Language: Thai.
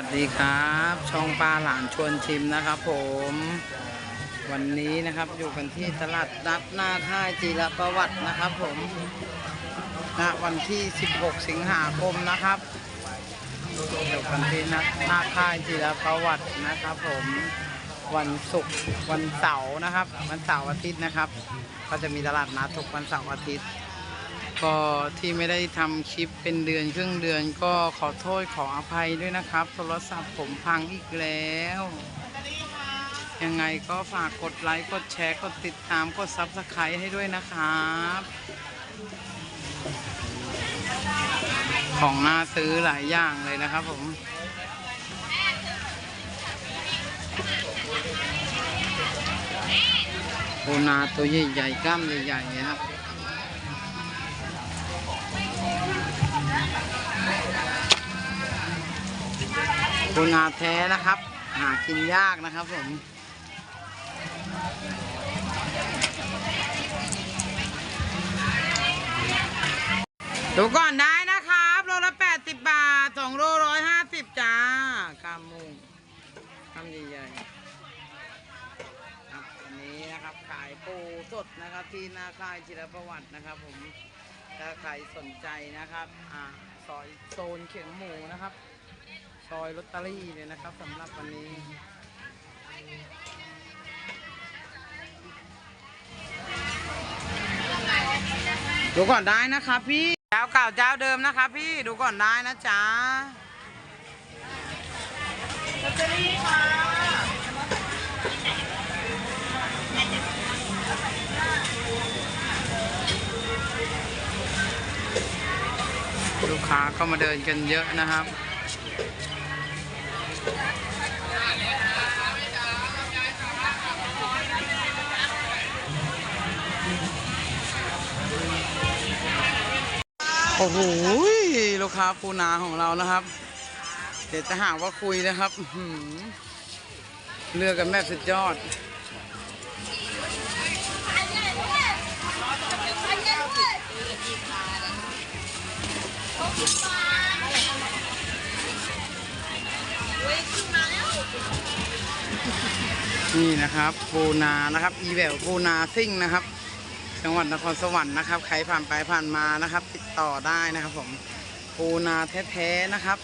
วัสดีครับ ช่องปลาหลานชวนชิมนะครับผม วันนี้นะครับอยู่กันที่ตลาดนัดหน้าค่ายจีรประวัตินะครับผมณวันที่ 16 สิงหาคมนะครับอยู่กันที่นัดหน้าค่ายจีรประวัตินะครับ ผมวันศุกร์วันเสาร์นะครับ วันเสาร์อาทิตย์นะครับ ก็จะมีตลาดนัดทุกวันเสาร์อาทิตย์ ก็ที่ไม่ได้ทำคลิปเป็นเดือนครึ่งเดือนก็ขอโทษขออภัยด้วยนะครับ โทรศัพท์ผมพังอีกแล้ว ยังไงก็ฝากกดไลค์ กดแชร์ กดติดตาม กดซับสไครต์ให้ด้วยนะครับ ของน่าซื้อหลายอย่างเลยนะครับผมปูนาตัวใหญ่ๆกล้ามใหญ่ๆนะครับ ปูนาแท้นะครับ หากินยากนะครับผมดูก่อนได้นะครับโลละ80บาทสองโลร้อยห้าสิบจ้ากามมุงกามใหญ่ๆครับอันนี้นะครับขายปูสดนะครับ ที่หน้าค่ายจิรประวัตินะครับ ผมถ้าใครสนใจนะครับ อ่าซอยโซนเขียงหมูนะครับ ซอยลอตเตอรี่เลยนะครับสำหรับวันนี้ ดูก่อนได้นะครับพี่เจ้าเก่าเจ้าเดิมนะครับพี่ดูก่อนได้นะจ๊ะลอตเตอรี่ค่ะลูกค้าเข้ามาเดินกันเยอะนะครับ โอ้โหลูกค้าปูนาของเรานะครับ เดี๋ยวจะหาว่าคุยนะครับเลือกกันแบบสุดยอด นี่นะครับปูนานะครับ อีแววปูนาซิ่งนะครับ จังหวัดนครสวรรค์นะครับ ใครผ่านไปผ่านมานะครับ ติดต่อได้นะครับผมปูนาแท้ๆนะครับ